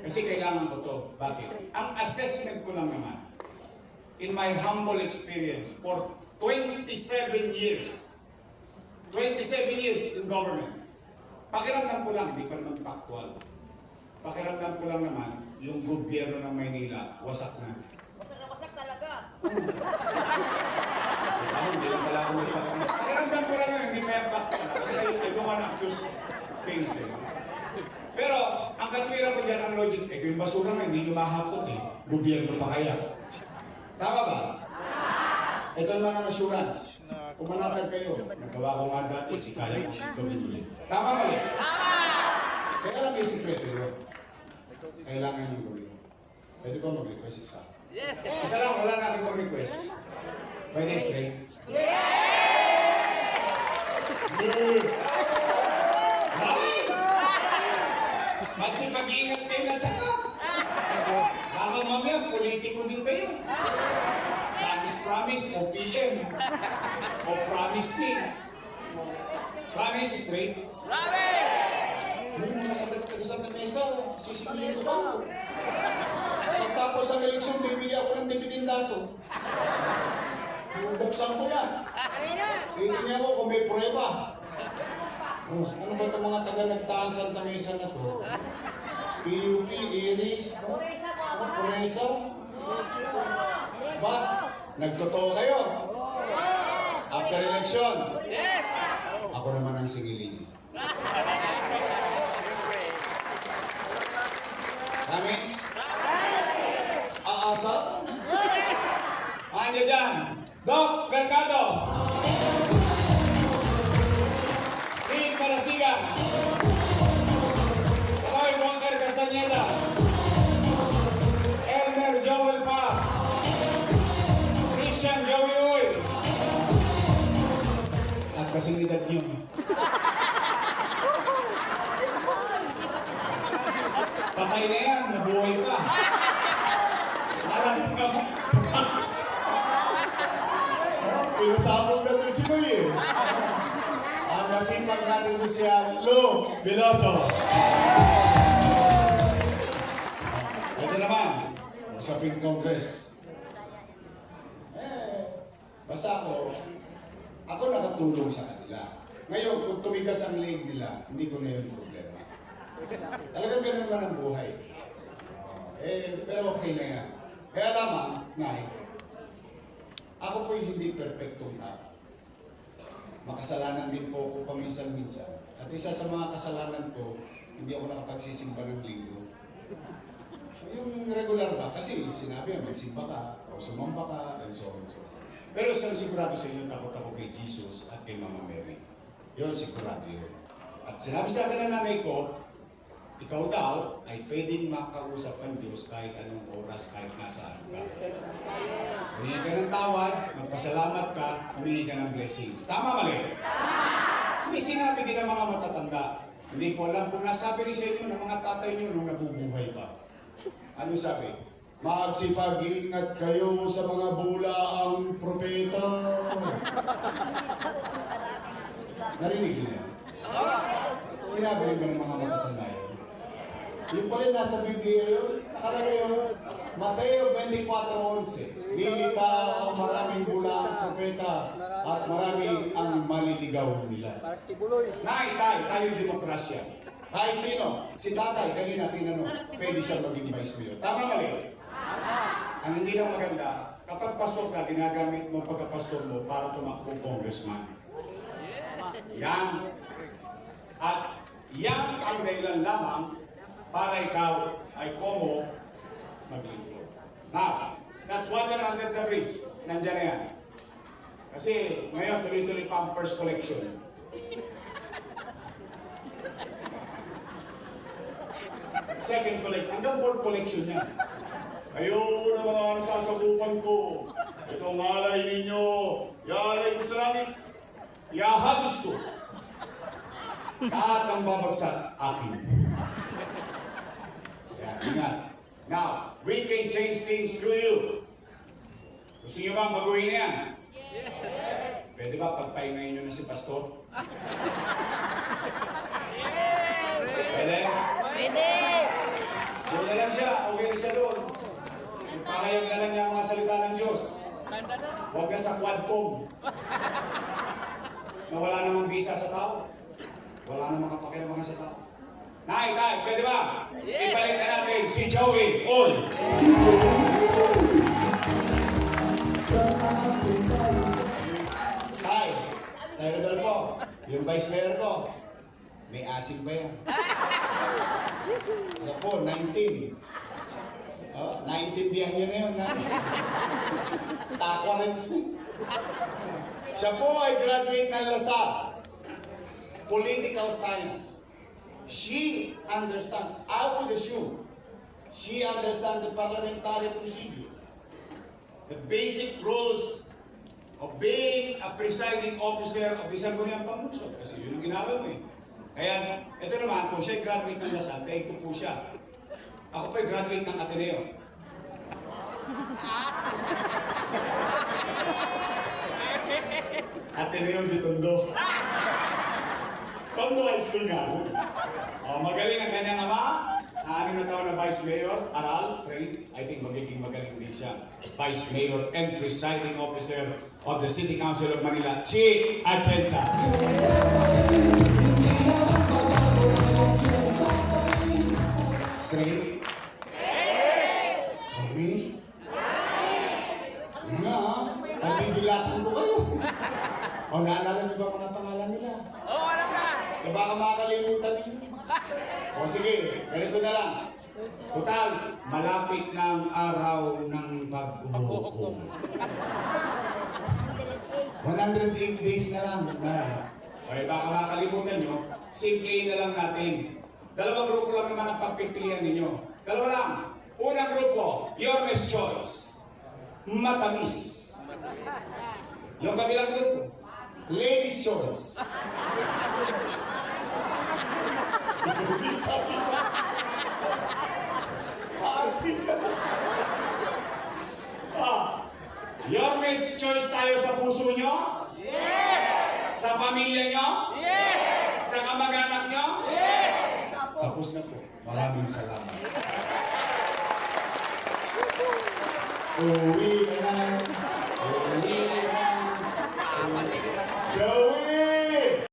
Kasi kailangan ko to. Bakit? Ang assessment ko lang naman, in my humble experience, for 27 years, 27 years in government, pakiramdam ko lang, hindi pa naman factual. Pakiramdam ko lang naman, yung gobyerno ng Maynila, wasak na. Wasak na wasak talaga. Ako, hindi lang pala ako may pakiramdam. Ko lang yun, hindi pa yung factual. Kasi I, don't wanna accuse things eh. Pero, ang katwiran ko dyan, ang logic, eh, kung yung basura nga, hindi nyo mahakot eh. Gobyerno pa kaya. Tama ba? Ito naman ang assurance. Kung kayo, nagawa ko nga dati, di kaya ko gawin ulit. Tama mali? Tama! Kaya lang may sikreto yun. Kailangan nyo gawin. Pwede ko mag-request isa. Yes. Isa lang, wala na akong mag-request. Pwede straight? Yeah! Magsipag-iingat kayo na sagot. Baka mamaya, politiko din kayo. Promise, promise, o PM. O promise me. Promise straight. Hmm, nasa nasa na mesa, sisigihin ko ba? Pagtapos ang eleksyon, bibili ako ng dibidindaso. Bubuksan ko yan. Titingnan ko kung may prueba. Oh, ano ba itong mga taga nagtaan Santa Mesa na to? PUP, Iris, po, Ano, mahal. Puresa? Ba't? Nagtotoo kayo? After election, Yes. ako naman ang sigilin. Promise? Kasing edad niyo. Patay na yan, nabuhay pa. Parang Pinasabog na doon si Noy eh. Ang masipag natin ko siya, Lou Veloso. Ito naman, usapin Congress. Eh, basta ako, ako nakatulong sa kanila. Ngayon, kung tumigas ang leg nila, hindi ko na yun problema. Talagang ganun naman ang buhay. Eh, pero okay na yan. Kaya lamang, Nay, ako po'y hindi perfectong tao. Makasalanan din po ako paminsan-minsan. At isa sa mga kasalanan ko, hindi ako nakapagsisimba ng linggo. Yung regular ba? Kasi sinabi magsimba ka, o sumamba ka, and so on and so on. Pero sa sigurado sa inyo, takot ako kay Jesus at kay Mama Mary. Yun, sigurado yun. At sinabi sa akin ng nanay ko, ikaw daw ay pwedeng makausap ng Diyos kahit anong oras, kahit nasaan ka. Humingi ka ng tawad, magpasalamat ka, humingi ka ng blessings. Tama mali? May sinabi din ng mga matatanda. Hindi ko alam kung nasabi rin sa inyo ng mga tatay niyo nung nabubuhay pa. Ano sabi? Magsipag-ingat kayo sa mga bulaang propeta. Narinig niyo yan? Sinabi rin ba ng mga matatanda yun? Yung pala nasa Biblia yun, nakalagay yun. Mateo 24.11 Lilitaw ang maraming bulaang propeta at marami ang maliligaw nila. Nay, tay, tayo yung demokrasya. Kahit sino, si tatay, kanina tinanong, pwede siya maging vice mayor. Tama mali? Ang hindi lang maganda, kapag pastor ka, ginagamit mo pagkapastor mo para tumakbo congressman. Yan. At yan ang dahilan lamang para ikaw ay komo maglingkod. Now, that's water under the bridge. Nandiyan na yan. Kasi ngayon tuloy-tuloy pa ang first collection. Second collection, hanggang fourth collection yan. Ayun ang mga nasasakupan ko. Ito ang alay ninyo. Yalay ko sa langit. Iahagos ko. Lahat ang babagsak akin. Kaya, ingat. Now, we can change things through you. Gusto niyo bang baguhin yan? Yes! Pwede ba pagpahingayin niyo na si Pastor? Pwede? Pwede. Doon na ka doon. Pahayag na lang niya ang mga salita ng Diyos. Huwag na sa quadcom. Na wala namang visa sa tao. Wala namang kapakilaman sa tao. Nay, tay, pwede ba? Ibalik na natin si Joey Ol. Tay, tay Rodolfo, yung vice mayor ko, may asin ba yan? Ako po, 19. Naintindihan niyo na yun, ha? Takwarens na. Siya po ay graduate ng LaSalle. Political Science. She understand, I would assume, she understand the parliamentary procedure. The basic rules of being a presiding officer of the Sangguniang Pamuso. Kasi yun ang ginagawa mo eh. Kaya, ito naman, kung siya graduate ng LaSalle, kaya ito po siya. Ako pa graduate ng Ateneo. Ateneo de Tondo. Tondo High School nga. Oh, magaling ang kanyang ama. Anim na taon na Vice Mayor, aral, trade, I think magiging magaling din siya. Vice Mayor and Presiding Officer of the City Council of Manila, Chi Atienza. Straight? O sige, ganito na lang. Total, malapit na ang araw ng paghuhukom. 108 days na lang. Okay, baka makakalimutan nyo, simple na lang natin. Dalawang grupo lang naman ang pagpipilian ninyo. Dalawa lang. Unang grupo, your Miss Choice. Matamis. Yung kabilang grupo, Ladies Choice. Sabi ko. Asin na. Ah, your Miss Choice tayo sa puso nyo? Yes! Sa pamilya nyo? Yes! Sa kamag-anak nyo? Yes! Tapos na po. Maraming salamat. Uwi na. Uwi na. Joey